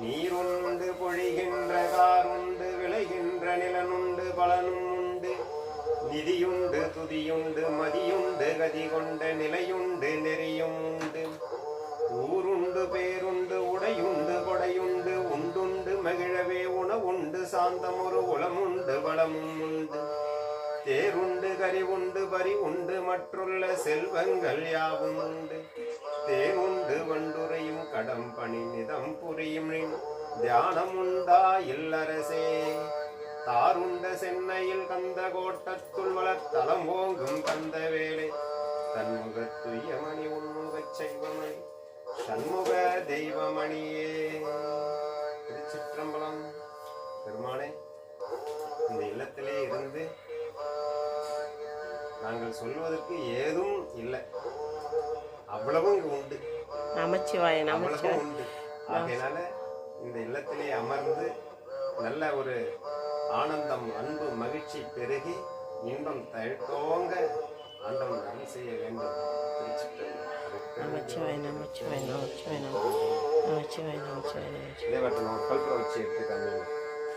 நீருண்டு பொழிகின்ற காருண்டு விளைகின்ற நிலனுண்டு பலனும் உண்டு நிதியுண்டு துதியுண்டு மதியுண்டு கதி கொண்ட நிலையுண்டு நெறியும் உண்டு ஊருண்டு பேருண்டு உடையுண்டு கொடையுண்டு உண்டுண்டு மகிழவே உணவுண்டு சாந்தம் ஒரு உளமுண்டு வளமும் உண்டு தேருண்டு கறி உண்டு பறி உண்டு மற்றுள்ள செல்வங்கள் யாவும் உண்டு வண்டுரையும் பணிநிதம் நிதம் புரியும் நின் தியானம் உண்டா இல்லரசே தாருண்ட சென்னையில் கந்த கோட்டத்துள் வளர்த்தலம் ஓங்கும் கந்த வேலை தன்முகத்துயமணி உன்முகச் செய்வமணி சண்முக தெய்வமணியே. திருச்சிற்றம்பலம். பெருமானே இந்த இல்லத்திலே இருந்து நாங்கள் சொல்வதற்கு ஏதும் இல்லை. அவ்வளவும் இங்கு உண்டு. நமச்சிவாய நமச்சிவாய. ஆகையினால இந்த இல்லத்திலே அமர்ந்து நல்ல ஒரு ஆனந்தம் அன்பு மகிழ்ச்சி பெருகி இன்பம் தழுத்தோங்க ஆண்டவன் அருள் செய்ய வேண்டும். திருச்சிற்றம்பலம். நமச்சிவாய நமச்சிவாய நமச்சிவாய நமச்சிவாய நமச்சிவாய நமச்சிவாய. இதே வட்டம் ஒரு கல்புரம் வச்சு எடுத்து காமிங்க